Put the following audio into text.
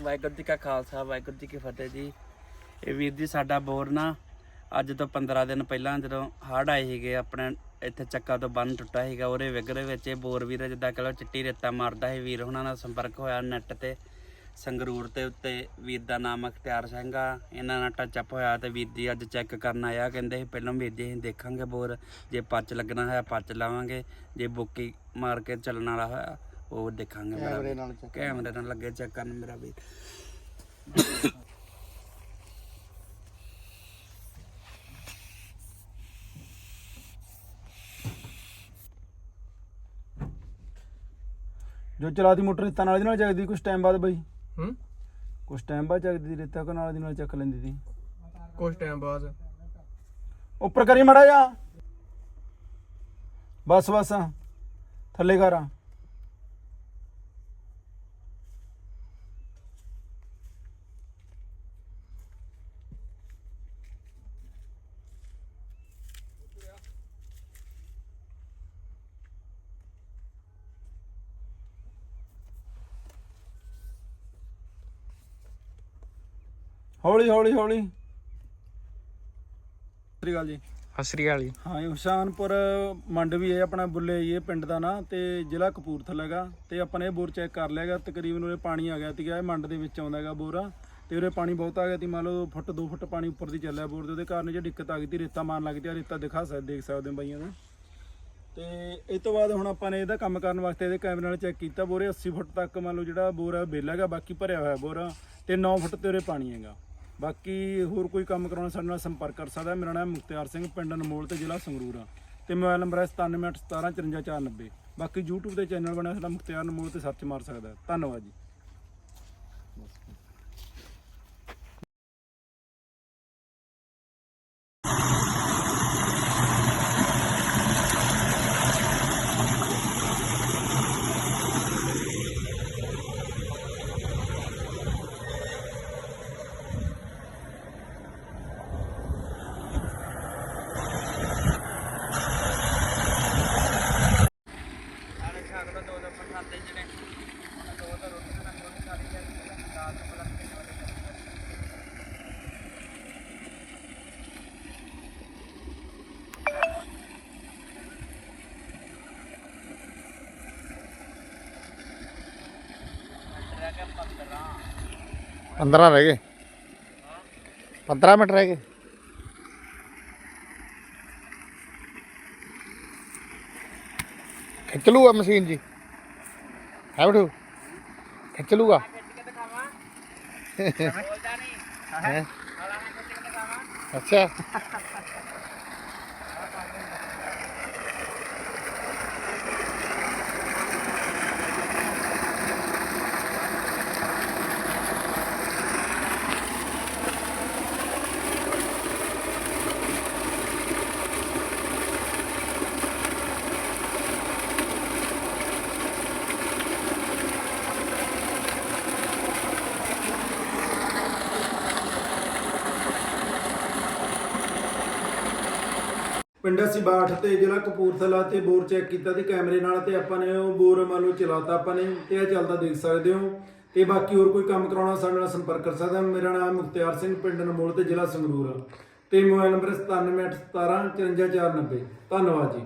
ਵਾਹਿਗੁਰੂ ਜੀ ਕਾ ਖਾਲਸਾ, ਵਾਹਿਗੁਰੂ ਜੀ ਕੀ ਫਤਿਹ ਜੀ। ਇਹ ਵੀਰ ਜੀ ਸਾਡਾ ਬੋਰ ਨਾ ਅੱਜ ਤੋਂ 15 ਦਿਨ ਪਹਿਲਾਂ ਜਦੋਂ ਹੜ੍ਹ ਆਏ ਸੀਗੇ, ਆਪਣੇ ਇੱਥੇ ਚੱਕਾ ਤੋਂ ਬੰਨ ਟੁੱਟਾ ਸੀਗਾ ਉਹਦੇ ਵਿਗੜੇ ਵਿੱਚ ਇਹ ਬੋਰ ਵੀਰ ਜਿੱਦਾਂ ਕਹ ਲਓ ਚਿੱਟੀ ਰੇਤਾ ਮਾਰਦਾ ਸੀ। ਵੀਰ ਉਹਨਾਂ ਨਾਲ ਸੰਪਰਕ ਹੋਇਆ ਨੈੱਟ ਤੇ, ਸੰਗਰੂਰ ਤੇ ਉੱਤੇ। ਵੀਰ ਦਾ ਨਾਮ ਅਖਤਿਆਰ ਸਿੰਘ ਆ, ਇਹਨਾਂ ਨਾਲ ਟੱਚ ਅਪ ਹੋਇਆ ਤੇ ਵੀਰ ਜੀ ਅੱਜ ਚੈੱਕ ਕਰਨ ਆਇਆ ਕਹਿੰਦੇ ਸੀ ਪਹਿਲਾਂ ਵੀਰ ਜੀ ਅਸੀਂ ਦੇਖਾਂਗੇ ਬੋਰ, ਜੇ ਪੱਚ ਲੱਗਣਾ ਹੋਇਆ ਪੱਚ ਲਾਵਾਂਗੇ, ਜੇ ਬੁੱਕੀ ਮਾਰ ਕੇ ਚੱਲਣ ਵਾਲਾ ਹੋਇਆ। ਉਹ ਦੇਖਾਂਗੇ ਮੇਰਾ ਵੀਰ। ਨਾਲ check ਕੈਮਰੇ ਨਾਲ ਲੱਗੇ ਚੈੱਕ ਕਰਨ ਮੇਰਾ ਵੀਰ ਜੋ ਚਲਾਤੀ ਮੋਟਰ ਰੇਤਾ ਨਾਲ ਦੀ ਨਾਲ ਚੱਕਦੀ ਕੁਝ ਟਾਈਮ ਬਾਅਦ ਬਈ। ਹੂੰ? ਕੁਝ ਟਾਈਮ ਬਾਅਦ ਚੱਕਦੀ ਰੇਤਾ ਕੋ ਨਾਲ ਦੀ ਨਾਲ ਚੱਕ ਲੈਂਦੀ ਸੀ। ਕੁਝ ਟਾਈਮ ਬਾਅਦ। ਉੱਪਰ ਕਰੀ ਮੜਾ ਜਾ ਬਸ ਬਸ ਥੱਲੇ ਕਰ। ਆ ਹੌਲੀ ਹੌਲੀ ਹੌਲੀ। ਸਤਿ ਸ਼੍ਰੀ ਅਕਾਲ ਜੀ। ਹਾਂ ਇਹ ਹੁਸ਼ਿਆਰਪੁਰ ਮੰਡ ਵੀ ਹੈ ਆਪਣਾ ਬੁੱਲੇ ਇਹ ਪਿੰਡ ਦਾ ਨਾਂ ਤੇ ਜ਼ਿਲ੍ਹਾ ਕਪੂਰਥਲਾ ਹੈਗਾ। ਤੇ ਆਪਾਂ ਨੇ ਇਹ ਬੋਰ ਚੈੱਕ ਕਰ ਲਿਆਗਾ ਤਕਰੀਬਨ ਉਰੇ ਪਾਣੀ ਆ ਗਿਆ ਸੀਗਾ ਇਹ ਮੰਡ ਦੇ ਵਿੱਚ ਆਉਂਦਾ ਹੈਗਾ ਬੋਰਾ। ਤੇ ਉਰੇ ਪਾਣੀ ਬਹੁਤ ਆ ਗਿਆ ਸੀ ਮੰਨ ਲਓ ਫੁੱਟ 2 ਫੁੱਟ ਪਾਣੀ ਉੱਪਰ ਦੀ ਚੱਲਿਆ ਬੋਰ ਦੇ ਉਹਦੇ ਕਾਰਨ ਜੇ ਦਿੱਕਤ ਆ ਗਈ ਸੀ ਰੇਤਾ ਮਾਰਨ ਲੱਗ ਪਿਆ ਰੇਤਾ ਦਿਖਾ ਸਕਦੇ ਦੇਖ ਸਕਦੇ ਹੋ ਬਾਈਆਂ ਨੂੰ। ਤੇ ਇਸ ਤੋਂ ਬਾਅਦ ਹੁਣ ਆਪਾਂ ਨੇ ਇਹਦਾ ਕੰਮ ਕਰਨ ਵਾਸਤੇ ਇਹਦੇ ਕੈਮਰੇ ਨਾਲ ਚੈੱਕ ਕੀਤਾ ਬੋਰੇ 80 ਫੁੱਟ ਤੱਕ ਮੰਨ ਲਓ ਜਿਹੜਾ ਬੋਰ ਹੈ ਬੇਲਾ ਹੈਗਾ ਬਾਕੀ ਭਰਿਆ ਹੋਇਆ ਬੋਰ ਤੇ 9 ਫੁੱਟ ਤੇ ਉਰੇ ਪਾਣੀ ਹੈਗਾ। ਬਾਕੀ ਹੋਰ ਕੋਈ ਕੰਮ ਕਰਾਉਣਾ ਸਾਡੇ ਨਾਲ ਸੰਪਰਕ ਕਰ ਸਕਦਾ ਮੇਰਾ ਨਾਮ ਮੁਖਤਿਆਰ ਸਿੰਘ, ਪਿੰਡ ਅਨਮੋਲ ਤੇ ਜ਼ਿਲ੍ਹਾ ਸੰਗਰੂਰ ਆ। ਤੇ ਮੋਬਾਈਲ ਨੰਬਰ ਹੈ 9781175490 ਬਾਕੀ YouTube ਤੇ ਚੈਨਲ ਬਣਿਆ ਸਾਡਾ ਮੁਖਤਿਆਰ ਅਨਮੋਲ ਤੇ ਸਰਚ ਮਾਰ ਸਕਦਾ ਧੰਨਵਾਦ ਜੀ। पंद्रह रह गए। पंद्रह मिनट रह गए। खिंच लूगा मशीन जी। है बैठू। खिंच लूगा। अच्छा। ਪਿੰਡ ਅਸੀਂ ਬਾਠ ਤੇ ਜ਼ਿਲ੍ਹਾ ਕਪੂਰਥਲਾ ਤੇ ਬੋਰ ਚੈੱਕ ਕੀਤਾ ਤੇ ਕੈਮਰੇ ਨਾਲ ਤੇ ਆਪਾਂ ਨੇ ਉਹ ਬੋਰ ਮੰਨ ਲਓ ਚਲਾਤਾ ਆਪਾਂ ਨੇ ਤੇ ਇਹ ਚੱਲਦਾ ਦੇਖ ਸਕਦੇ ਹੋ। ਤੇ ਬਾਕੀ ਹੋਰ ਕੋਈ ਕੰਮ ਕਰਾਉਣਾ ਸਾਡੇ ਨਾਲ ਸੰਪਰਕ ਕਰ ਸਕਦਾ। ਮੇਰਾ ਨਾਮ ਮੁਖਤਿਆਰ ਸਿੰਘ, ਪਿੰਡ ਨਮੋਲ ਤੇ ਜ਼ਿਲ੍ਹਾ ਸੰਗਰੂਰ। ਆ ਤੇ ਮੋਬਾਈਲ ਨੰਬਰ 9781175490 ਧੰਨਵਾਦ ਜੀ।